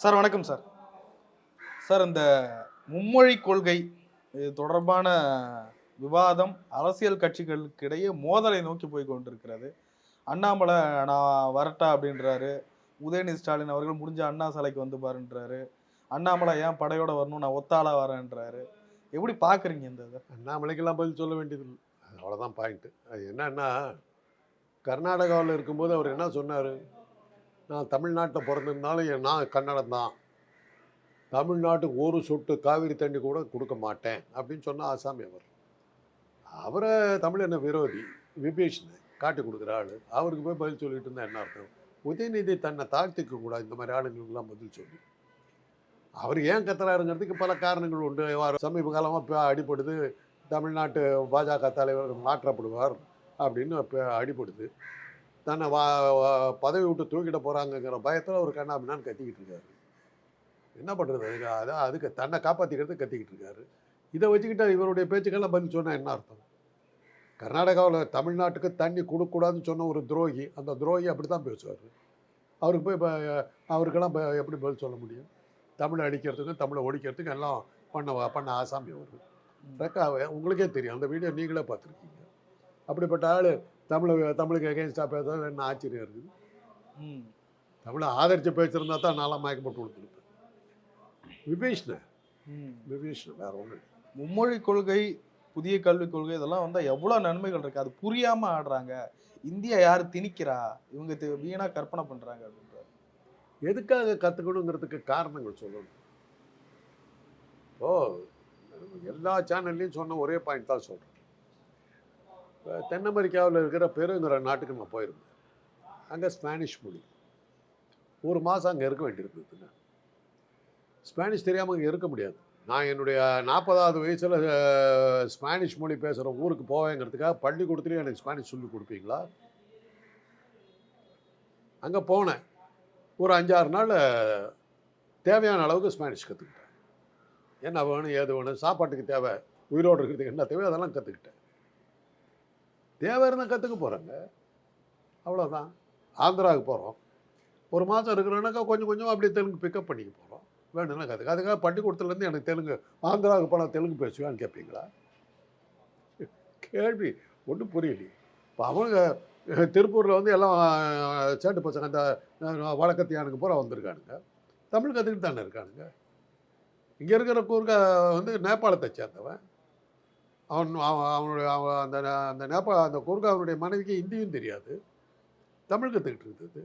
Sir வணக்கம் sir. Sir இந்த மும்மொழி கொள்கை இது தொடர்பான விவாதம் அரசியல் கட்சிகளுக்கு இடையே மோதலை நோக்கி போய் கொண்டிருக்கிறது. அண்ணாமலை நான் வரட்டா அப்படின்றாரு. உதயநிதி ஸ்டாலின் அவர்கள் முடிஞ்ச அண்ணா சிலைக்கு வந்து பாருன்றாரு. அண்ணாமலை ஏன் படையோட வரணும் நான் ஒத்தாளா வரேன்றாரு. எப்படி பார்க்குறீங்க இந்த இதை? அண்ணாமலைக்கெல்லாம் பதில் சொல்ல வேண்டியது அவ்வளோதான் பாயிண்ட்டு அது என்னன்னா கர்நாடகாவில் இருக்கும்போது அவர் என்ன சொன்னார்? நான் தமிழ்நாட்டில் பிறந்திருந்தாலும் என் நான் கன்னடம் தான். தமிழ்நாட்டுக்கு ஒரு சொட்டு காவிரி தண்ணி கூட கொடுக்க மாட்டேன் அப்படின்னு சொன்ன ஆசாமி அவர். அவரை தமிழன விரோதி விபீஷன் காட்டி கொடுக்குற ஆள். அவருக்கு போய் பதில் சொல்லிட்டு இருந்தால் என்ன அர்த்தம்? உதயநிதி தன்னை தாழ்த்திக்க கூடாது. இந்த மாதிரி ஆளுங்களுக்கெல்லாம் பதில் சொல்லி. அவர் ஏன் கத்துறாருங்கிறதுக்கு பல காரணங்கள் உண்டு. அவர் சமீப காலமாக இப்போ அடிபடுது. தமிழ்நாட்டு பாஜக தலைவர் மாற்றப்படுவார் அப்படின்னு இப்போ அடிபடுது. தன்னை வா பதவி விட்டு தூக்கிட போகிறாங்கங்கிற பயத்தில் ஒரு கண்ணாபின்னான்னு கத்திக்கிட்டு இருக்காரு. என்ன பண்ணுறது அதுக்கு அதான் அதுக்கு தன்னை காப்பாற்றிக்கிறது கத்திக்கிட்டு இருக்காரு. இதை வச்சுக்கிட்டு இவருடைய பேச்சுக்கெல்லாம் பதில் சொன்னால் என்ன அர்த்தம்? கர்நாடகாவில் தமிழ்நாட்டுக்கு தண்ணி கொடுக்கக்கூடாதுன்னு சொன்ன ஒரு துரோகி அந்த துரோகி அப்படி தான் பேசுவார். அவருக்கு போய் இப்போ அவருக்கெல்லாம் எப்படி பதில் சொல்ல முடியும்? தமிழை அடிக்கிறதுக்கும் தமிழை ஒழிக்கிறதுக்கும் எல்லாம் பண்ண பண்ண ஆசாமி அவர். ரெக்கா உங்களுக்கே தெரியும். அந்த வீடியோ நீங்களே பார்த்துருக்கீங்க. அப்படிப்பட்ட ஆள் தமிழை தமிழுக்கு எகேன்ஸ்டாக பேசுறது என்ன ஆச்சரியம் இருக்குது? ம். தமிழை ஆதரித்து பேசியிருந்தா தான் நான்லாம் மயக்கப்பட்டு கொடுத்துருப்பேன் விபீஷ்ண. ம். விபீஷ்ண வேற ஒன்றும் மும்மொழி கொள்கை புதிய கல்விக் கொள்கை இதெல்லாம் வந்தா எவ்வளவு நன்மைகள் இருக்கு. அது புரியாம ஆடுறாங்க. இந்தியா யாரு திணிக்கிறா? இவங்க தி- வீணா கற்பனை பண்றாங்க அப்படின்றாரு. எதுக்காக கற்றுக்கணுங்கிறதுக்கு காரணங்கள் சொல்லணும். ஓ எல்லா சேனல்லையும் சொன்ன ஒரே பாயிண்ட் தான் சொல்கிறேன் தென் அமெரிக்காவில் இருக்கிற பெருங்கிற நாட்டுக்கு நான் போயிருந்தேன். அங்கே ஸ்பானிஷ் மொழி. ஒரு மாதம் அங்கே இருக்க வேண்டியிருந்ததுங்க. ஸ்பானிஷ் தெரியாமல் அங்கே இருக்க முடியாது. நான் என்னுடைய நாற்பதாவது வயசில் ஸ்பானிஷ் மொழி பேசுகிற ஊருக்கு போவேங்கிறதுக்காக பள்ளிக்கூடத்துலேயும் எனக்கு ஸ்பானிஷ் சொல்லி கொடுப்பீங்களா? அங்கே போனேன். ஒரு அஞ்சாறு நாள் தேவையான அளவுக்கு ஸ்பானிஷ் கற்றுக்கிட்டேன் என்ன வேணும் ஏது வேணும் சாப்பாட்டுக்கு தேவை உயிரோடு இருக்கிறதுக்கு என்ன தேவை அதெல்லாம் கற்றுக்கிட்டேன் தேவை இருந்தால் கற்றுக்க போகிறேங்க அவ்வளோதான் ஆந்திராவுக்கு போகிறோம் ஒரு மாதம் இருக்கிறோன்னாக்கா கொஞ்சம் கொஞ்சம் அப்படியே தெலுங்கு பிக்கப் பண்ணிக்க போகிறோம் வேணும்னா கற்றுக்க அதுக்காக பள்ளிக்கூடத்துலேருந்து எனக்கு தெலுங்கு ஆந்திராவுக்கு போனால் தெலுங்கு பேசுவான்னு கேட்பீங்களா கேள்வி. ஒன்றும் புரியலையே. இப்போ அவங்க திருப்பூரில் வந்து எல்லாம் சேட்டு பசங்க அந்த வழக்கத்தியானுக்கு பூரா வந்திருக்கானுங்க. தமிழ் கற்றுக்கிட்டு தானே இருக்கானுங்க. இங்கே இருக்கிற கூர்க்கா வந்து நேபாளத்தை சேர்ந்தவன். அவன் அவன் அவனுடைய அவன் அந்த அந்த நேபாள அந்த கூர்க்கா அவனுடைய மனைவிக்கு ஹிந்தியும் தெரியாது. தமிழ் கற்றுக்கிட்டு இருந்தது.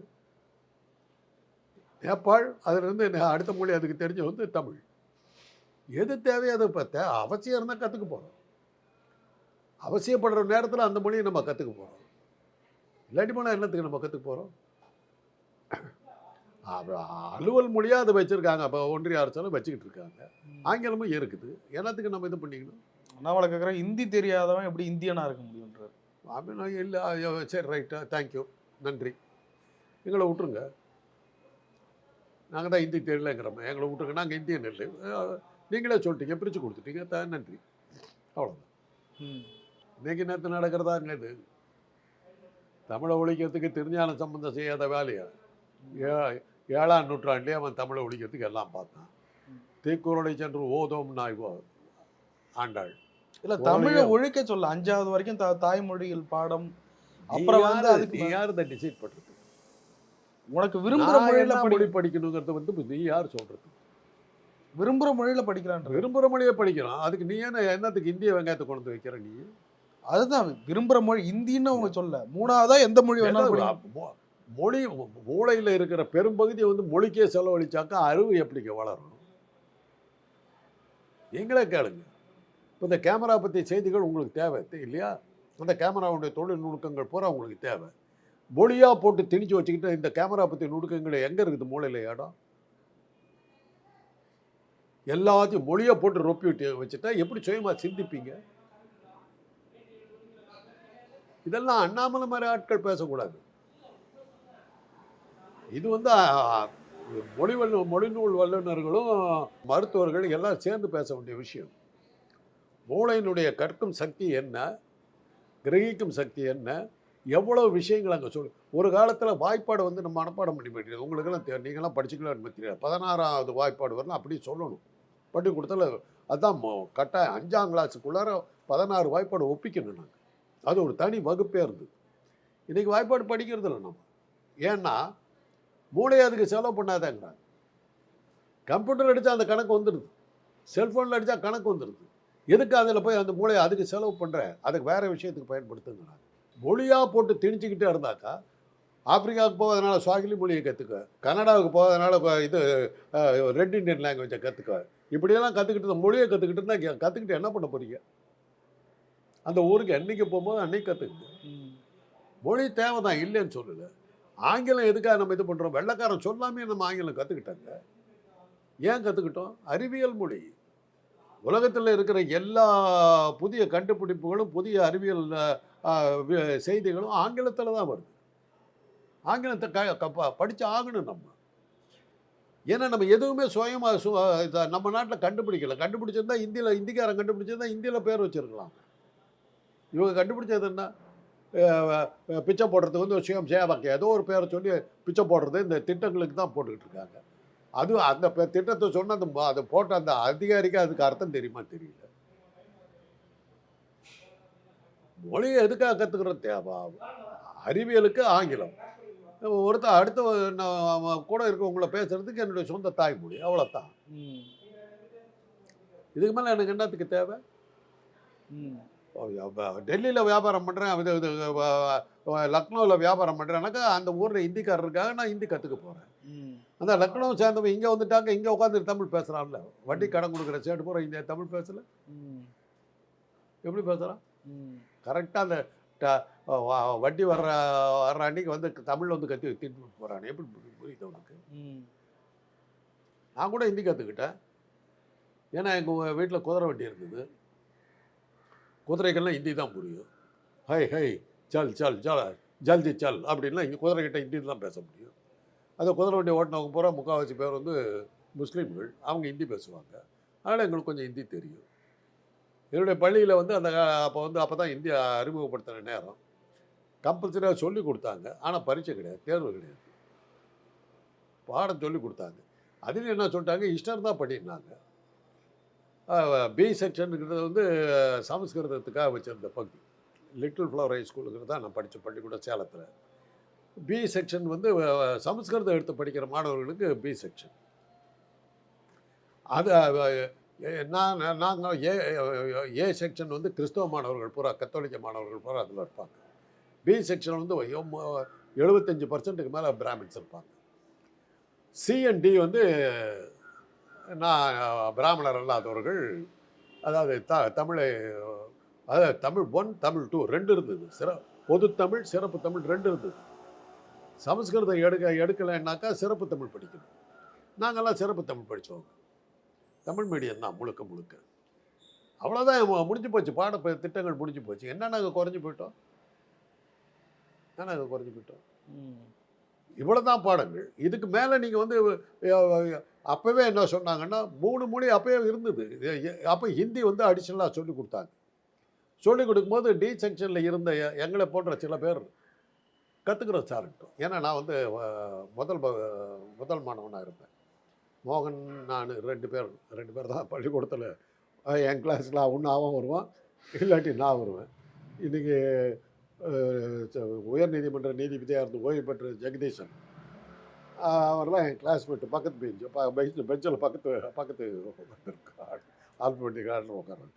நேபாள் அதுலேருந்து அடுத்த மொழி அதுக்கு தெரிஞ்ச வந்து தமிழ். எது தேவையோ அதை பார்த்தா அவசியம் இருந்தால் கற்றுக்க போகிறோம் அவசியப்படுற நேரத்தில் அந்த மொழியை நம்ம கற்றுக்க போகிறோம் இல்லாட்டி போனால் என்னத்துக்கு நம்ம கற்றுக்க போகிறோம் அலுவல் மொழியாக அதை வச்சுருக்காங்க. அப்போ ஒன்றிய அரசாலும் வச்சுக்கிட்டு இருக்காங்க. ஆங்கிலமும் இருக்குது. என்னத்துக்கு நம்ம இது பண்ணிக்கணும்? அண்ணாமலை கேக்குற ஹிந்தி தெரியாதவன் எப்படி இந்தியனா இருக்க முடியும்ன்றாரு. அப்படின்னா இல்லை சரி ரைட்டு தேங்க்யூ நன்றி. எங்களை விட்டுருங்க. நாங்கள் தான் ஹிந்தி தெரியலங்கிறோம். எங்களை விட்டுருங்க நாங்கள் இந்தியன் இல்லை. நீங்களே சொல்லிட்டீங்க பிரித்து கொடுத்துட்டீங்க த நன்றி. அவ்வளோதான் ம். இன்னைக்கு நேற்று நடக்கிறதாங்க இது? தமிழை ஒழிக்கிறதுக்கு திருஞான சம்பந்தம் செய்யாத வேலையா? ஏ ஏழாம் நூற்றாண்டுலேயே அவன் தமிழை ஒழிக்கிறதுக்கு எல்லாம் பார்த்தான். தீக்குறளை சென்று ஓதோம் நாய்வோ ஆண்டாள். இல்ல தமிழை ஒழிக்க சொல்ல அஞ்சாவது வரைக்கும் தா- தாய்மொழிகள் பாடம் அப்புறம் வந்து அதுக்கு நீ யார் இதை டிசைட் பண்ணுறது உனக்கு விரும்புற மொழியில மொழி படிக்கணுங்கிறத வந்து நீ யார் சொல்றது? விரும்புற மொழியில படிக்கிறான்ற. விரும்புகிற மொழியை படிக்கிறான். அதுக்கு நீ என்ன என்னத்துக்கு இந்திய வெங்காயத்தை கொண்டு வைக்கிற நீ? அதுதான் விரும்புற மொழி இந்தின்னு அவங்க சொல்ல. மூணாவதா எந்த மொழி வேணாலும் மொழி மூளையில் இருக்கிற பெரும்பகுதியை வந்து மொழிக்கே செலவழிச்சாக்கா அறிவு எப்படிங்க வளரும்? நீங்களே கேளுங்க. இந்த கேமரா பற்றி செய்திகள் உங்களுக்கு தேவை இல்லையா? அந்த கேமராவுடைய தொழில் நுணுக்கங்கள் பூரா உங்களுக்கு தேவை. மொழியாக போட்டு திணிச்சு வச்சுக்கிட்டு இந்த கேமரா பற்றி நுணுக்கங்கள் எங்கே இருக்குது மூளையில் இடம் எல்லாத்தையும் மொழியை போட்டு ரொப்பி விட்டு வச்சுட்டா எப்படி சுயமாக சிந்திப்பீங்க? இதெல்லாம் அண்ணாமலை மாதிரி ஆட்கள் பேசக்கூடாது. இது வந்து மொழி வல்ல மொழிநூல் வல்லுநர்களும் மருத்துவர்கள் எல்லாம் சேர்ந்து பேச வேண்டிய விஷயம். மூளையினுடைய கற்கும் சக்தி என்ன? கிரகிக்கும் சக்தி என்ன? எவ்வளோ விஷயங்கள் அங்கே சொல்லு ஒரு காலத்தில் வாய்ப்பாடு வந்து நம்ம மனப்பாடம் பண்ணி போயிட்டு உங்களுக்கெல்லாம் தெ- நீங்களாம் படிச்சுக்கலாம் தெரியாது பதினாறாவது வாய்ப்பாடு வரலாம் அப்படி சொல்லணும். பட்டி கொடுத்தால அதுதான் கட்டாயம் அஞ்சாம் கிளாஸுக்குள்ளார பதினாறு வாய்ப்பாடு ஒப்பிக்கணும் நாங்கள் அது ஒரு தனி வகுப்பே இருந்தது. இன்றைக்கி வாய்ப்பாடு படிக்கிறது இல்லை நம்ம. ஏன்னா மூளையை அதுக்கு செலவு பண்ணாதேங்கிறாங்க. கம்ப்யூட்டர் அடித்தா அந்த கணக்கு வந்துடுது செல்ஃபோனில் அடித்தா கணக்கு வந்துடுது எதுக்கு அதில் போய் அந்த மூளையை அதுக்கு செலவு பண்ணுற அதுக்கு வேறு விஷயத்துக்கு பயன்படுத்துங்கிறாங்க மொழியாக போட்டு திணிச்சுக்கிட்டே இருந்தாக்கா ஆப்பிரிக்காவுக்கு போவதனால சுவாகிலி மொழியை கற்றுக்க கனடாவுக்கு போவதனால இது ரெட் இண்டியன் லாங்குவேஜை கற்றுக்க இப்படியெல்லாம் கற்றுக்கிட்டு மொழியை கற்றுக்கிட்டு இருந்தால் கற்றுக்கிட்டு என்ன பண்ண போறீங்க? அந்த ஊருக்கு என்னைக்கு போகும்போது அன்னைக்கு கற்றுக்குங்க. மொழி தேவை தான் இல்லைன்னு சொல்லல. ஆங்கிலம் எதுக்காக நம்ம இது பண்ணுறோம் வெள்ளைக்காரன் சொல்லாமே நம்ம ஆங்கிலம் கற்றுக்கிட்டாங்க ஏன் கற்றுக்கிட்டோம் அறிவியல் மொழி. உலகத்தில் இருக்கிற எல்லா புதிய கண்டுபிடிப்புகளும் புதிய அறிவியல் செய்திகளும் ஆங்கிலத்தில் தான் வருது. ஆங்கிலத்தை க க- ஆகணும் நம்ம. ஏன்னா நம்ம எதுவுமே சுயமாக சு நம்ம நாட்டில் கண்டுபிடிக்கல. கண்டுபிடிச்சிருந்தா இந்தியில் இந்திக்காரன் கண்டுபிடிச்சிருந்தா இந்தியில் பேர் வச்சிருக்கலாம். இவங்க கண்டுபிடிச்சது என்ன? பிச்சை போடுறதுக்கு வந்து ஒரு சுயம் சேவக்கு ஏதோ ஒரு பேரை சொல்லி பிச்சை போடுறது இந்த திட்டங்களுக்கு தான் போட்டுக்கிட்டு இருக்காங்க. அது அந்த திட்டத்தை சொன்ன அந்த அதை போட்ட அந்த அதிகாரிக்கு அதுக்கு அர்த்தம் தெரியுமா தெரியல மொழியை எதுக்காக கற்றுக்கிறது தேவை அறிவியலுக்கு ஆங்கிலம் ஒருத்தர் அடுத்த கூட இருக்கவங்கள பேசுறதுக்கு என்னுடைய சொந்த தாய்மொழி அவ்வளோதான். இதுக்கு மேலே எனக்கு என்னத்துக்கு தேவை. டெல்லியில் வியாபாரம் பண்ணுறேன் லக்னோவில் வியாபாரம் பண்ணுறேன்னாக்கா அந்த ஊரில் ஹிந்திக்காரருக்காக நான் ஹிந்தி கற்றுக்க போகிறேன். அந்த லக்னோ சேர்ந்தவன் இங்கே வந்துட்டாங்க இங்கே உட்காந்து தமிழ் பேசுகிறான்ல வட்டி கடன் கொடுக்குற சேட்டு பூரா இந்த தமிழ் பேசல. ம். எப்படி பேசுகிறான். கரெக்டாக அந்த வட்டி வர்ற வர்ற அன்னைக்கு வந்து தமிழில் வந்து கத்தி திட்டு போகிறான் எப்படி புரி- புரியுது உனக்கு? ம். நான் கூட ஹிந்தி கற்றுக்கிட்டேன் ஏன்னா எங்கள் வீட்டில் குதிரை வண்டி இருந்தது. குதிரைகள்லாம் ஹிந்தி தான் புரியும். ஹை ஹை சல் சல் சல் ஜல்தி சல் அப்படின்லாம் இங்கே குதிரைகிட்ட ஹிந்தி தான் பேச முடியும். அந்த குதிரை வண்டி ஓட்டினவங்க பூரா முக்கால்வாசி பேர் வந்து முஸ்லீம்கள். அவங்க ஹிந்தி பேசுவாங்க. அதனால் எங்களுக்கு கொஞ்சம் ஹிந்தி தெரியும். என்னுடைய பள்ளியில் வந்து அந்த அப்போ வந்து அப்போ தான் இந்தியா அறிமுகப்படுத்தின நேரம். கம்பல்சரியாக சொல்லி கொடுத்தாங்க. ஆனால் பரீட்சை கிடையாது. தேர்வு கிடையாது. பாடம் சொல்லி கொடுத்தாங்க. அதில் என்ன சொல்லிட்டாங்க? இஷ்டம் தான் பண்ணியிருந்தாங்க. பி செக்ஷனுங்கிறது வந்து சமஸ்கிருதத்துக்காக வச்சுருந்த பகுதி. லிட்டில் ஃப்ளவர் ஹை ஸ்கூலுங்கிறது தான் நான் படித்த பள்ளிக்கூடம் சேலத்தில். பி செக்ஷன் வந்து சமஸ்கிருதம் எடுத்து படிக்கிற மாணவர்களுக்கு பி செக்ஷன் அது நான் நாங்கள் ஏ ஏ செக்ஷன் வந்து கிறிஸ்தவ மாணவர்கள் பூரா கத்தோலிக்க மாணவர்கள் பூரா அதில் இருப்பாங்க. பி செக்ஷன் வந்து எழுபத்தஞ்சு பர்சன்ட்டுக்கு மேலே பிராமின்ஸ் இருப்பாங்க. சிஎன்டி வந்து நான் பிராமணர் அல்லாதவர்கள் அதாவது த தமிழை அதாவது தமிழ் ஒன் தமிழ் டூ ரெண்டு இருந்தது. சிற பொது தமிழ் சிறப்பு தமிழ் ரெண்டு இருந்தது. சமஸ்கிருதம் எடுக்க எடுக்கலைன்னாக்கா சிறப்பு தமிழ் படிக்கணும். நாங்கள்லாம் சிறப்பு தமிழ் படித்தவங்க தமிழ் மீடியம் தான் முழுக்க முழுக்க. அவ்வளோதான் முடிஞ்சு போச்சு. பாட திட்டங்கள் முடிஞ்சு போச்சு. என்ன நாங்கள் குறைஞ்சி போயிட்டோம்? என்ன நாங்கள் குறைஞ்சி போயிட்டோம்? ம். இவ்வளவுதான் பாடங்கள். இதுக்கு மேலே நீங்கள் வந்து அப்பவே என்ன சொன்னாங்கன்னா மூணு மொழி அப்பவே இருந்தது. அப்போ ஹிந்தி வந்து அடிஷனலாக சொல்லி கொடுத்தாங்க. சொல்லி கொடுக்கும்போது டி செக்ஷனில் இருந்த எங்களை போன்ற சில பேர் கற்றுக்குறோம் சார்ட்டோம். ஏன்னா நான் வந்து முதல் முதல் மாணவனாக இருப்பேன் மோகன் நான் ரெண்டு பேர் ரெண்டு பேர் தான் பள்ளிக்கூடத்தில் என் கிளாஸில் ஒன்று அவன் வருவான். இல்லாட்டி நான் வருவேன். இன்றைக்கி உயர்நீதிமன்ற நீதிபதியாக இருந்து ஓய்வு பெற்ற ஜெகதீசன் அவர்லாம் அவரெல்லாம் என் கிளாஸ்மேட்டு பக்கத்து பெஞ்சு ப பெஞ்சு பெஞ்சில் பக்கத்து பக்கத்து ஆல்பட்டி கார்டில் உட்காரன்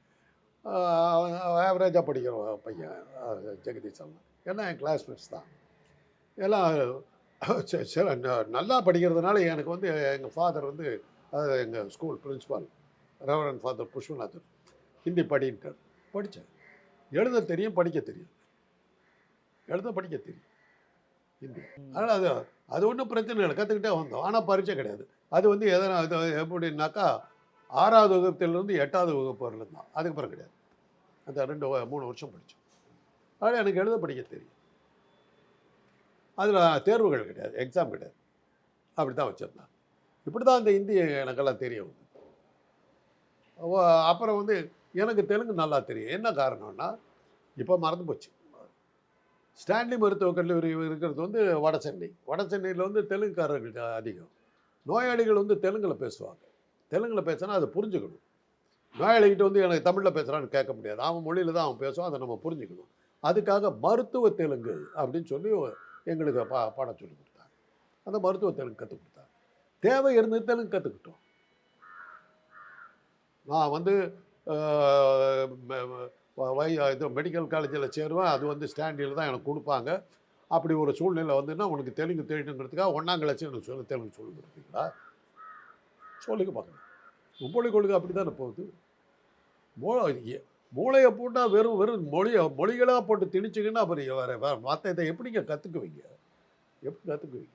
ஆவரேஜாக படிக்கிற பையன் ஆஹ் ஜெகதீசன். எல்லாம் என் கிளாஸ்மேட்ஸ் தான். எல்லாம் சில நல்லா படிக்கிறதுனால எனக்கு வந்து எங்கள் ஃபாதர் வந்து அதாவது எங்கள் school principal reverend father Pushpanathan Hindi படின்ட்டார். படித்தேன் எழுத தெரியும் படிக்க தெரியும். எழுத படிக்க தெரியும். ஹிந்தி. அதனால் அது அது ஒன்றும் பிரச்சனை இல்லை. கற்றுக்கிட்டே வந்தோம். ஆனால் பரீட்சை கிடையாது. அது வந்து எதனா அது எப்படின்னாக்கா ஆறாவது வகுப்புலேருந்து எட்டாவது வகுப்பு வரலாம் தான். அதுக்கப்புறம் கிடையாது. அந்த ரெண்டு மூணு வருஷம் படித்தோம். அதனால் எனக்கு எழுத படிக்க தெரியும். அதில் தேர்வுகள் கிடையாது எக்ஸாம் கிடையாது. அப்படி தான் வச்சுருந்தான். இப்படி தான் இந்த இந்தி எனக்கெல்லாம் தெரியும் ஓ, அப்புறம் வந்து எனக்கு தெலுங்கு நல்லா தெரியும். என்ன காரணம்னா இப்போ மறந்து போச்சு. ஸ்டான்லி மருத்துவக் கல்லூரி இருக்கிறது வந்து வட சென்னை வட சென்னையில் வந்து தெலுங்குக்காரர்கள் அதிகம். நோயாளிகள் வந்து தெலுங்கில் பேசுவாங்க. தெலுங்கில் பேசினா அதை புரிஞ்சுக்கணும். நோயாளிகிட்ட வந்து எனக்கு தமிழில் பேசுகிறான்னு கேட்க முடியாது. அவன் மொழியில் தான் அவன் பேசுவான் அதை நம்ம புரிஞ்சுக்கணும். அதுக்காக மருத்துவ தெலுங்கு அப்படின்னு சொல்லி எங்களுக்கு பா பாடம் சொல்லி கொடுத்தாங்க. அந்த மருத்துவ தெலுங்கு கற்றுக் கொடுத்தாங்க. தேவை இருந்து தெலுங்கு கற்றுக்கிட்டோம் நான் வந்து வை இது மெடிக்கல் காலேஜில் சேருவேன். அது வந்து ஸ்டாண்டில் தான் எனக்கு கொடுப்பாங்க. அப்படி ஒரு சூழ்நிலை வந்துன்னா உனக்கு தெலுங்கு தெரியணுங்கிறதுக்காக ஒன்றாம் கிளாஸ் எனக்கு சொல்ல தெலுங்கு சொல்லி கொடுப்பீங்களா? சொல்லிக்க பார்க்கணும் மும்மொழி கொள்கை அப்படி தானே போகுது. மோ மூளையை போட்டால் வெறும் வெறும் மொழியை மொழிகளாக போட்டு திணிச்சிங்கன்னா அப்புறம் வேறு வேறு மற்ற இதை எப்படிங்க கற்றுக்குவீங்க எப்படி கற்றுக்குவீங்க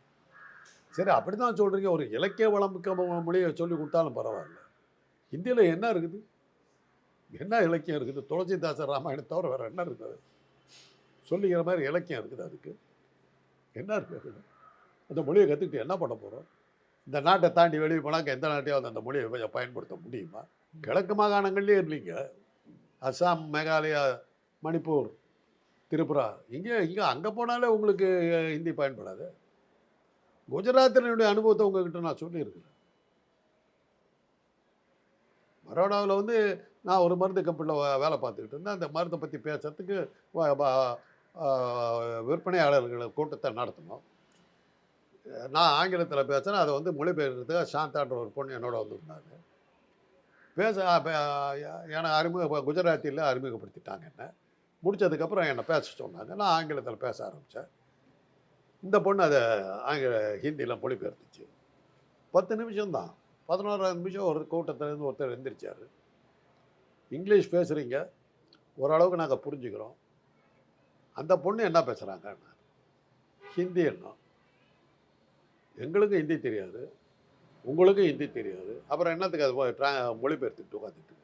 சரி அப்படி தான் சொல்கிறீங்க ஒரு இலக்கிய வளமிக்க மொழியை சொல்லி கொடுத்தாலும் பரவாயில்ல. இந்தியில் என்ன இருக்குது? என்ன இலக்கியம் இருக்குது? துளசிதாசர் ராமாயணம் தவிர வேறு என்ன இருக்குது சொல்லிக்கிற மாதிரி இலக்கியம் இருக்குது அதுக்கு. என்ன இருக்குது? அந்த மொழியை கற்றுக்கிட்டு என்ன பண்ண போகிறோம் இந்த நாட்டை தாண்டி வெளியே போனாக்க எந்த நாட்டையாவது அந்த மொழியை கொஞ்சம் பயன்படுத்த முடியுமா? கிழக்கு மாகாணங்கள்லேயே இல்லைங்க. அஸ்ஸாம் மேகாலயா மணிப்பூர் திரிபுரா. இங்கே இங்கே அங்கே போனாலே உங்களுக்கு ஹிந்தி பயன்படாது. குஜராத்தினுடைய அனுபவத்தை உங்ககிட்ட நான் சொல்லியிருக்கிறேன். பரோடாவில் வந்து நான் ஒரு மருந்து கம்பெனியில் வேலை பார்த்துக்கிட்டு இருந்தேன். அந்த மருந்தை பற்றி பேசுறதுக்கு விற்பனையாளர்கள் கூட்டத்தை நடத்தணும் நான் ஆங்கிலத்தில் பேசுகிறேன் அதை வந்து மொழிபெயர்க்கிறதுக்காக சாந்தான்ற ஒரு பொண்ணு என்னோட வந்திருந்தாங்க. பேச என்னை அறிமுக குஜராத்தியில் அறிமுகப்படுத்திட்டாங்க என்ன. முடிச்சதுக்கப்புறம் என்னை பேச சொன்னாங்க. நான் ஆங்கிலத்தில் பேச ஆரம்பித்தேன் இந்த பொண்ணு அதை ஆங்கில ஹிந்தியில் மொழிபெயர்த்துச்சு. பத்து நிமிஷம்தான். பதினோராவது நிமிஷம் ஒரு கூட்டத்திலேருந்து ஒருத்தர் எழுந்திரிச்சார். இங்கிலீஷ் பேசுகிறீங்க ஓரளவுக்கு நாங்கள் புரிஞ்சுக்கிறோம். அந்த பொண்ணு என்ன பேசுகிறாங்க ஹிந்தி என்ன எங்களுக்கும் ஹிந்தி தெரியாது. உங்களுக்கும் ஹிந்தி தெரியாது. அப்புறம் என்னத்துக்கு அது போய் ட்ரா மொழிபெயர்த்துக்கிட்டு உட்காந்துட்டு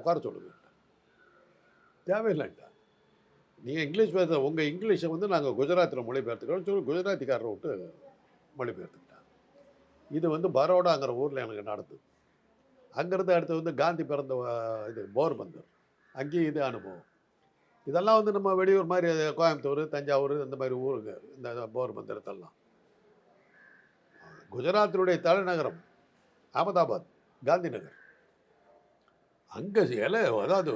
உட்கார சொல்லுங்க. தேவையில்லைங்க நீங்கள் இங்கிலீஷ் பேச உங்கள் இங்கிலீஷை வந்து நாங்கள் குஜராத்தில் மொழிபெயர்த்துக்கிறோம். சொல்லி குஜராத்திக்காரரை விட்டு மொழிபெயர்த்துக்கிட்டாங்க இது வந்து பரோடாங்கிற ஊரில் எனக்கு நடந்தது. அங்கேருந்து அடுத்து வந்து காந்தி பிறந்த இது இது போர்பந்தர். அங்கேயும் இது அனுபவம். இதெல்லாம் வந்து நம்ம வெளியூர் மாதிரி கோயம்புத்தூர் தஞ்சாவூர் இந்த மாதிரி ஊருங்க இந்த போர்பந்தரத்தெல்லாம் குஜராத்தினுடைய தலைநகரம் அகமதாபாத் காந்தி நகர் அங்கே இலை அதாவது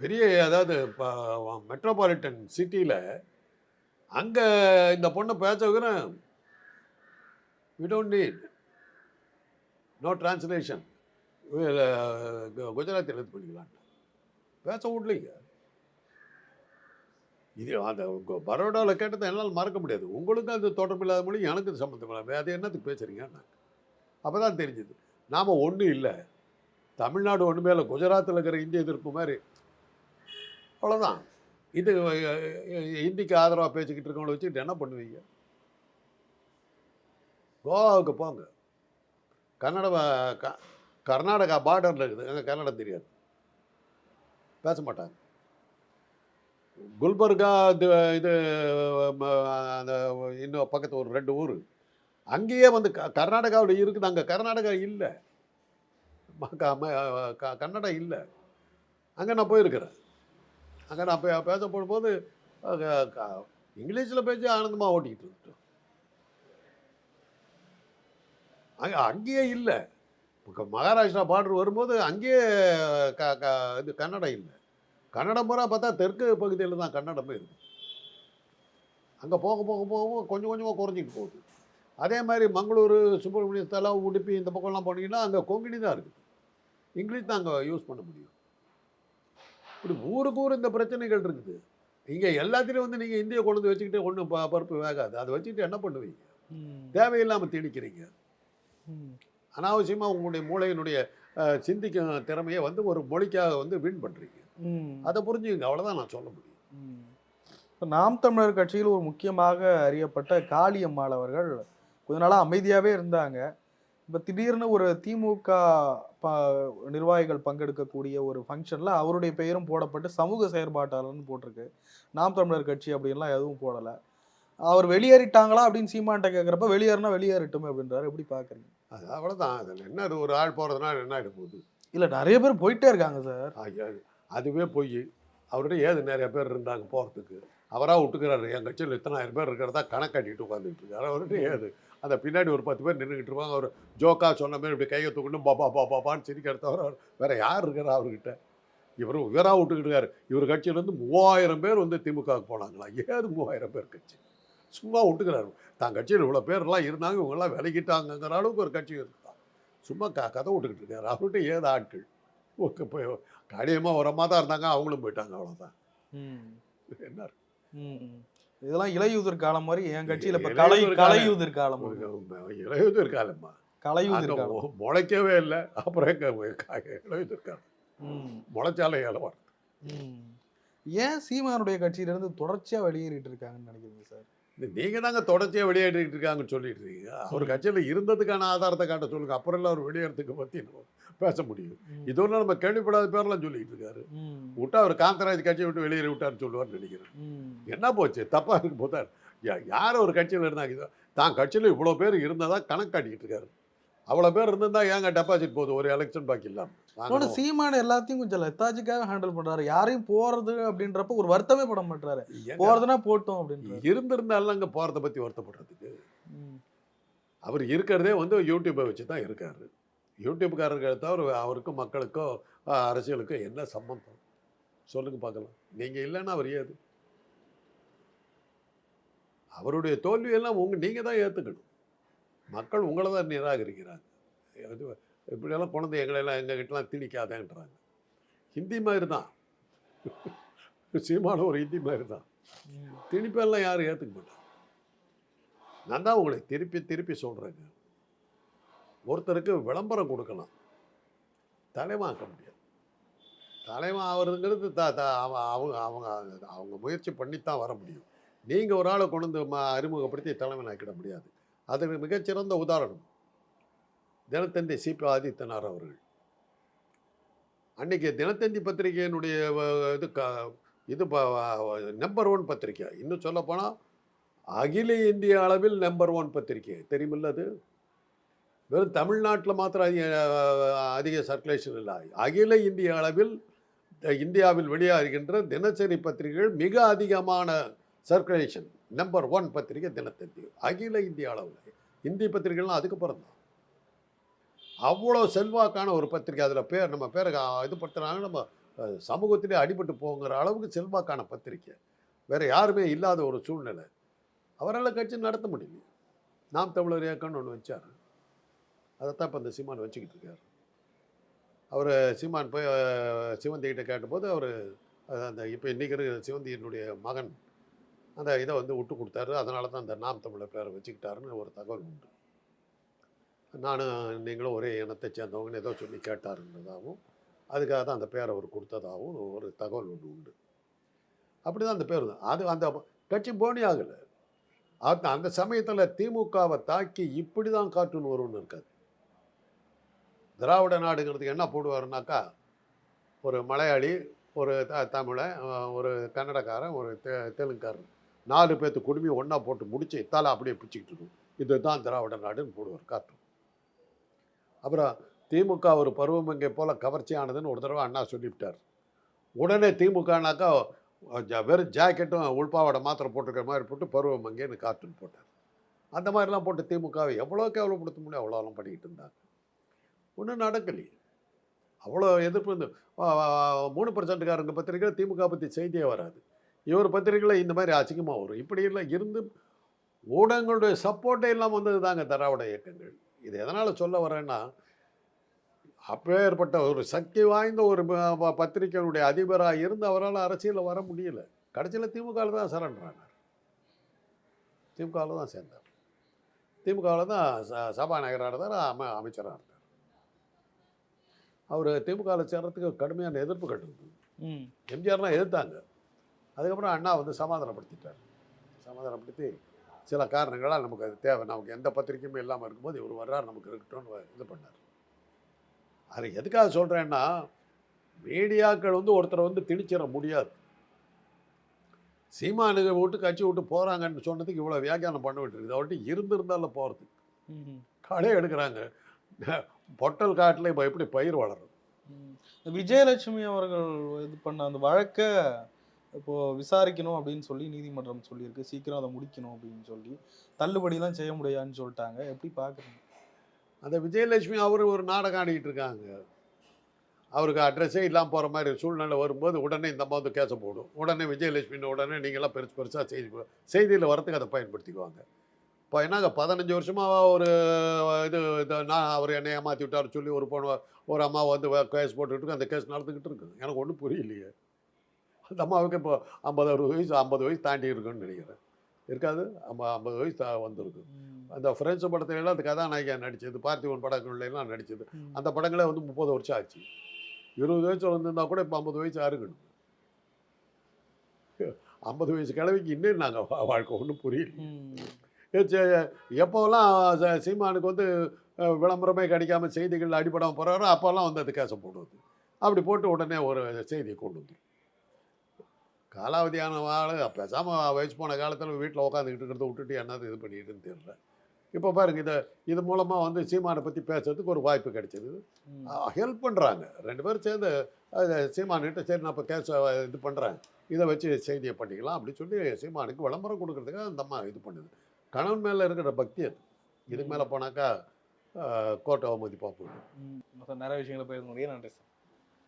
பெரிய அதாவது மெட்ரோபாலிட்டன் சிட்டியில் அங்கே இந்த பொண்ணை பேசுகிறேன் we don't need no translation குஜராத்தில் இது பண்ணிக்கலாம் பேச விடலைங்க. இது அந்த பரோடாவில் கேட்டதை என்னால் மறக்க முடியாது. உங்களுக்கும் அது தொடர்பு இல்லாத மொழி எனக்கு சம்மந்தம் இல்லை. அது என்னத்துக்கு பேசுகிறீங்க அப்போ தான் தெரிஞ்சுது. நாம் ஒன்றும் இல்லை. தமிழ்நாடு ஒன்றுமே இல்லை குஜராத்தில் இருக்கிற இந்திய எதிர்ப்பு மாதிரி. அவ்வளோதான் இது இந்திக்கு ஆதரவாக பேசிக்கிட்டு இருக்கவங்கள வச்சுக்கிட்டு என்ன பண்ணுவீங்க? கோவாவுக்கு போங்க. கன்னட க- கர்நாடகா பார்டரில் இருக்குது. அங்கே கன்னடம் தெரியாது. பேச மாட்டாங்க. குல்பர்கா இது இது அந்த இன்னும் பக்கத்து ஒரு ரெண்டு ஊர். அங்கேயே வந்து க கர்நாடகாவில் இருக்குது. அங்கே கர்நாடகா இல்லை. ம- க- ம- க- கன்னடா இல்லை. அங்கே நான் போயிருக்கிறேன். அங்கே நான் போய் பேச போகும்போது இங்கிலீஷில் பேசி ஆனந்தமாக ஓட்டிக்கிட்டு இருந்துட்டோம். அங்கே அங்கேயே இல்லை. இப்போ மகாராஷ்டிரா பார்டர் வரும்போது அங்கேயே க க இது கன்னடம் இல்லை. கன்னடம் பூரா பார்த்தா தெற்கு பகுதியில் தான் கன்னடமே இருக்குது அங்கே போக போக போக கொஞ்சம் கொஞ்சமாக குறைஞ்சிட்டு போகுது. அதே மாதிரி மங்களூர் சுப்பிரமணிய ஸ்தலம் உடுப்பி இந்த பக்கம்லாம் போனீங்கன்னா அங்கே கொங்கிணி தான் இருக்குது இங்கிலீஷ் தான் அங்கே யூஸ் பண்ண முடியும். இப்படி ஊருக்கு ஊர் இந்த பிரச்சனைகள் இருக்குது. இங்கே எல்லாத்துலேயும் வந்து நீங்கள் இந்தியை கொண்டு வந்து வச்சுக்கிட்டு ஒன்றும் ப பருப்பு வேகாது. அதை வச்சுக்கிட்டு என்ன பண்ணுவீங்க. தேவையில்லாமல் திணிக்கிறீங்க. அனாவசியமாக உங்களுடைய மூளையினுடைய சிந்திக்கும் திறமையை வந்து ஒரு மொழிக்காக வந்து வின் பண்ணுறீங்க. அதை புரிஞ்சுங்க அவ்வளோதான் நான் சொல்ல முடியும். இப்ப நாம் தமிழர் கட்சியில் ஒரு முக்கியமாக அறியப்பட்ட காளியம்மாள் அவர்கள் கொஞ்ச நாளா அமைதியாவே இருந்தாங்க. இப்ப திடீர்னு ஒரு திமுக ப நிர்வாகிகள் பங்கெடுக்கக்கூடிய ஒரு ஃபங்க்ஷன்ல அவருடைய பெயரும் போடப்பட்டு சமூக செயற்பாட்டாளர்னு போட்டிருக்கு. நாம் தமிழர் கட்சி அப்படின்லாம் எதுவும் போடல. அவர் வெளியேறிட்டாங்களா அப்படின்னு சீமான்ட்ட கேட்குறப்ப வெளியேறினா வெளியேறட்டும் அப்படின்றாரு. எப்படி பாக்குறீங்க? அது அவ்வளோதான் அதில் என்ன அது ஒரு ஆள் போகிறதுனால என்ன ஆகிட போகுது? இல்ல நிறைய பேர் போயிட்டே இருக்காங்க சார். அதுவே பொய் அவர்கிட்ட ஏது நிறைய பேர் இருந்தாங்க போகிறதுக்கு அவராக விட்டுக்கிறாரு என் கட்சியில் இத்தனாயிரம் பேர் இருக்கிறதா கணக்காட்டிட்டு உட்காந்துட்டு இருக்காரு. அவர்கிட்ட ஏது? அந்த பின்னாடி ஒரு பத்து பேர் நின்றுக்கிட்டு இருப்பாங்க. அவர் ஜோக்கா சொன்ன மாதிரி இப்படி கையை தூக்கணும் பாப்பா பாப்பா பாப்பான்னு சிரிக்கிற தவிர வேற யார் இருக்கிறா அவர்கிட்ட? இவர் இவராக விட்டுக்கிட்டு இருக்காரு. இவர் கட்சியிலேருந்து மூவாயிரம் பேர் வந்து திமுகவுக்கு போனாங்களா? ஏது மூவாயிரம் பேர் கட்சி? சும்மா விட்டுக்கிறாரு தான் கட்சியில் இவ்வளோ பேர்லாம் இருந்தாங்க. இவங்கெல்லாம் விலகிட்டாங்கங்கிற அளவுக்கு ஒரு கட்சி இருந்தான் சும்மா க கதை விட்டுக்கிட்டு இருக்காரு. அவர்கிட்ட ஏது ஆட்கள்? கடினமாக உரமாக தான் இருந்தாங்க அவங்களும் போயிட்டாங்க அவ்வளோதான் என்ன. இதெல்லாம் இலையுதிர் காலம் மாதிரி என் கட்சியில இப்ப கலை காலம். கலையுதிர் காலம். இளையுது இருக்காலம்மா கலையுதிர் அந்த காலம். மொ- முளைக்கவே இல்லை. அப்புறம் இளையுது இருக்காரு ம், முளைச்சாலே இலவரம் ம். ஏன் சீமானுடைய கட்சியில இருந்து தொடர்ச்சியா வெளியேறிட்டு இருக்காங்கன்னு நினைக்கிறீங்க சார்? நீங்க தாங்க தொடர்ச்சியாக வெளியேறிட்டு இருக்காங்கன்னு சொல்லிட்டு இருக்கீங்க. அவர் கட்சியில் இருந்ததுக்கான ஆதாரத்தை காட்ட சொல்லுங்க. அப்புறம் எல்லாம் அவர் வெளியேறதுக்கு பற்றி பேச முடியும். ம், இதோட நம்ம கேள்விப்படாத பேர்லாம் சொல்லிட்டு இருக்காரு. விட்டா அவர் காந்தராஜ் கட்சியை விட்டு வெளியேறி விட்டார்னு சொல்லுவார்னு நினைக்கிறேன். என்ன போச்சு? தப்பா இருக்கு போதார் யார் ஒரு கட்சியில் இருந்தாங்க இதோ? தான் கட்சியில் இவ்வளோ பேர் இருந்ததா கணக்கு காட்டிக்கிட்டு இருக்காரு. அவ்வளோ பேர் இருந்திருந்தா ஏங்க டெபாசிட் போகுது ஒரு எலெக்ஷன் பாக்கி இல்லாம? ஆனா வாங்கணும். சீமான் எல்லாத்தையும் கொஞ்சம் லெத்தாஜிக்காக ஹேண்டில் பண்றாரு. யாரையும் போறது அப்படின்றப்ப ஒரு வருத்தமே பட மாட்டாரு ஏங்க, போறதுன்னா போட்டும் அப்படின்றாரு. இருந்திருந்தாலும் அங்கே போகிறத பற்றி வருத்தப்படுறதுக்கு. அவர் இருக்கிறதே வந்து யூடியூப்பை வச்சு தான் இருக்காரு. யூடியூப்காரருக்கு தவிர அவருக்கும் மக்களுக்கோ அரசியலுக்கோ என்ன சம்பந்தம்? சொல்லுங்க பார்க்கலாம். நீங்கள் இல்லைன்னா அவர் ஏது? அவருடைய தோல்வியெல்லாம் உங்க நீங்கள் தான் ஏற்றுக்கணும் மக்கள் உங்களை தான் நிராகரிக்கிறாங்க. இப்படியெல்லாம் கொண்டு எங்களெல்லாம் எங்கள் கிட்டலாம் திணிக்காதேன்றாங்க. ஹிந்தி மாதிரி தான். சீமான ஒரு ஹிந்தி மாதிரி தான். திணிப்பெல்லாம் யாரும் ஏற்றுக்க மாட்டாங்க. நான் தான் உங்களை திருப்பி திருப்பி சொல்கிறேங்க ஒருத்தருக்கு விளம்பரம் கொடுக்கலாம் தலைமாக்க முடியாது. தலைவன் ஆகிறதுங்கிறது த த அவங்க அவங்க அவங்க முயற்சி பண்ணித்தான் வர முடியும். நீங்கள் ஒரு ஆளை கொண்டு வந்து அறிமுகப்படுத்தி தலைவன் ஆக்கிட முடியாது. அதுக்கு மிகச்சிறந்த உதாரணம். தினத்தந்தி சிபி ஆதித்தனார் அவர்கள். அன்றைக்கி தினத்தந்தி பத்திரிகையினுடைய இது க இது நம்பர் ஒன் பத்திரிக்கை இன்னும் சொல்லப்போனால் அகில இந்திய அளவில் நம்பர் ஒன் பத்திரிக்கை தெரியுமில்ல அது? வெறும் தமிழ்நாட்டில் மாத்திரம் அதிக அதிக சர்க்குலேஷன் இல்லை. அகில இந்திய அளவில் இந்தியாவில் வெளியாகின்ற தினசரி பத்திரிகைகள் மிக அதிகமான சர்க்குலேஷன் நம்பர் ஒன் பத்திரிகை தினத்தந்தி. அகில இந்திய அளவில். இந்தி பத்திரிகைகள்லாம் அதுக்கு பிறந்தான் அவ்வளோ செல்வாக்கான ஒரு பத்திரிகை. அதில் பேர் நம்ம பேரை இது படுத்துறாங்க. நம்ம சமூகத்திலே அடிபட்டு போங்கிற அளவுக்கு செல்வாக்கான பத்திரிக்கை வேறு யாருமே இல்லாத ஒரு சூழ்நிலை. அவரால் கட்சி நடத்த முடியல நாம் தமிழர் இயக்கம்னு ஒன்று வச்சார். அதைத்தான் இப்போ இந்த சீமான் வச்சுக்கிட்டு இருக்காரு. அவர் சீமான் போய் சிவந்திகிட்ட கேட்டபோது அவர் அந்த இப்போ இன்றைக்கி இருக்கிற சிவந்தியினுடைய மகன் அந்த இதை வந்து விட்டு கொடுத்தாரு. அதனால தான் அந்த நாம் தமிழர் பேரை வச்சுக்கிட்டாருன்னு ஒரு தகவல் உண்டு. நானும் நீங்களும் ஒரே இனத்தை சேர்ந்தவங்கன்னு ஏதோ சொல்லி கேட்டாருன்றதாகவும் அதுக்காக தான் அந்த பேரை அவர் கொடுத்ததாகவும் ஒரு தகவல் ஒன்று உண்டு. அப்படி தான் அந்த பேர். தான் அது அந்த கட்சி போனி ஆகலை. அந்த அந்த சமயத்தில் திமுகவை தாக்கி இப்படி தான் கார்ட்டூன் வரும்னு இருக்காது திராவிட நாடுங்கிறதுக்கு என்ன போடுவாருனாக்கா ஒரு மலையாளி ஒரு த தமிழை ஒரு கன்னடக்காரன் ஒரு தெ தெலுங்குக்காரன். நாலு பேர்த்து குடுமி ஒன்றா போட்டு முடிச்சு இத்தால அப்படியே பிடிச்சிக்கிட்டு இருக்கும். இதுதான் திராவிட நாடுன்னு போடுவார் காற்று அப்புறம் திமுக ஒரு பருவமங்கை போல் கவர்ச்சியானதுன்னு ஒரு தடவை அண்ணா சொல்லிவிட்டார். உடனே திமுகனாக்கா வெறும் ஜாக்கெட்டும் உள்பாவோட மாத்திரம் போட்டிருக்கிற மாதிரி போட்டு பருவமங்கைன்னு கார்ட்டூன் போட்டார். அந்த மாதிரிலாம் போட்டு திமுகவை எவ்வளோ கேவலப்படுத்த முடியும் அவ்வளோலாம் பண்ணிக்கிட்டு இருந்தாங்க. ஒன்றும் நடக்கலையே. அவ்வளோ எதிர்ப்பு இந்த மூணு பர்சன்ட்காரங்க பத்திரிக்கையில் திமுக பற்றி செய்தியே வராது. இவர் பத்திரிக்கையில் இந்த மாதிரி அசிங்கமாக வரும். இப்படி எல்லாம் இருந்து ஊடகங்களுடைய சப்போர்ட்டே இல்லாமல் வந்தது தாங்க திராவிட இயக்கங்கள். இது எதனால் சொல்ல வரேன்னா அப்பேற்பட்ட ஒரு சக்தி வாய்ந்த ஒரு பத்திரிகையினுடைய பத்திரிக்கையினுடைய அதிபராக இருந்து அவரால் அரசியலில் வர முடியல. கடைசியில் திமுகவில் தான் சரண்டரானார். திமுகவில் தான் சேர்ந்தார். திமுகவில் தான் ச சபாநாயகராக இருந்தார் அம அமைச்சராக இருந்தார். அவர் திமுகவில் சேர்றதுக்கு கடுமையான எதிர்ப்புகள் இருந்தது எம்ஜிஆர்லாம் எதிர்த்தாங்க. அதுக்கப்புறம் அண்ணா வந்து சமாதானப்படுத்திட்டார். சமாதானப்படுத்தி சில காரணங்களால் நமக்கு அது தேவை. நமக்கு எந்த பத்திரிக்கையுமே இல்லாமல் இருக்கும்போது இவர் வர்றார் நமக்கு இருக்கட்டும்னு இது பண்ணார். அது எதுக்காக சொல்கிறேன்னா மீடியாக்கள் வந்து ஒருத்தரை வந்து திணிச்சிட முடியாது. சீமானுக விட்டு கட்சி விட்டு போகிறாங்கன்னு சொன்னதுக்கு இவ்வளோ வியாக்கியானம் பண்ண விட்டுருக்குது அவர்கிட்ட இருந்திருந்தாலும் போகிறது ம், களை எடுக்கிறாங்க. பொட்டல் காட்டில் இப்போ எப்படி பயிர் வளரும். விஜயலட்சுமி அவர்கள் இது பண்ண அந்த வழக்க இப்போ விசாரிக்கணும் அப்படின்னு சொல்லி நீதிமன்றம் சொல்லியிருக்கு. சீக்கிரம் அதை முடிக்கணும் அப்படின்னு சொல்லி. தள்ளுபடிலாம் செய்ய முடியாதுன்னு சொல்லிட்டாங்க. எப்படி பாக்குறீங்க? அந்த விஜயலட்சுமி அவர் ஒரு நாடகம் ஆடிக்கிட்டு இருக்காங்க. அவருக்கு அட்ரஸே இல்லாமல் போகிற மாதிரி சூழ்நிலை வரும்போது உடனே இந்த வந்து கேஸை போடும். உடனே விஜயலட்சுமின்னு உடனே நீங்களாம் பெருசு பெருசாக செய்தி செய்தியில் வரத்துக்கு அதை பயன்படுத்திக்குவாங்க. இப்போ என்னங்க பதினஞ்சு வருஷமாக ஒரு இது நான் அவர் என்னை ஏமாற்றி விட்டார் சொல்லி ஒரு பொண்ணு ஒரு அம்மா வந்து கேஸ் போட்டுக்கிட்டு அந்த கேஸ் நடந்துக்கிட்டு இருக்கு. எனக்கு ஒன்றும் புரியலையே. அந்த அம்மாவுக்கு இப்போ ஐம்பது அறுபது வயசு ஐம்பது வயசு தாண்டி இருக்குன்னு நினைக்கிறேன். இருக்காது? ஐம்பது ஐம்பது வயசு தா வந்திருக்கு. அந்த ஃப்ரெண்ட்ஸ் படத்துல எல்லாம் அந்த கதாநாயகியா நடிச்சது பார்த்திபன் படங்கள்ல எல்லாம் நடிச்சது. அந்த படங்களே வந்து முப்பது வருஷம் ஆச்சு. இருபது வயசு வந்திருந்தா கூட இப்போ ஐம்பது வயசு இருக்கணும் ஐம்பது வயசு கிழவிக்கு இன்னும் நாங்கள் வாழ்க்கை ஒன்றும் புரியல. எப்போல்லாம் சீமானுக்கு வந்து விளம்பரமே கிடைக்காம செய்திகள் அடிபடாமல் போகிறாரோ அப்போல்லாம் வந்து அது கேச போடுவது அப்படி போட்டு உடனே ஒரு செய்தியை கொண்டு வந்துடும் காலாவதியான ஆள் பேசாமல் வயசு போன காலத்தில் வீட்டில் உட்காந்துக்கிட்டு இருக்கிறத விட்டுட்டு என்னது இது பண்ணிட்டுன்னு தெரியல. இப்போ பாருங்க இதை இது மூலமாக வந்து சீமானை பற்றி பேசுறதுக்கு ஒரு வாய்ப்பு கிடைச்சது. ஹெல்ப் பண்ணுறாங்க ரெண்டு பேரும் சேர்ந்து அது சீமானுக்கிட்ட சரி நான் இப்போ கேஸ் இது பண்ணுறேன் இதை வச்சு செய்தியை பண்ணிக்கலாம் அப்படி சொல்லி சீமானுக்கு விளம்பரம் கொடுக்கறதுக்கு அந்த அம்மா இது பண்ணுது. கணவன் மேலே இருக்கிற பக்தி அது. இதுக்கு மேலே போனாக்கா கோட்டை அவமதிப்பாக போயிடும். நிறைய விஷயங்களை பகிர்ந்து நன்றி சார்.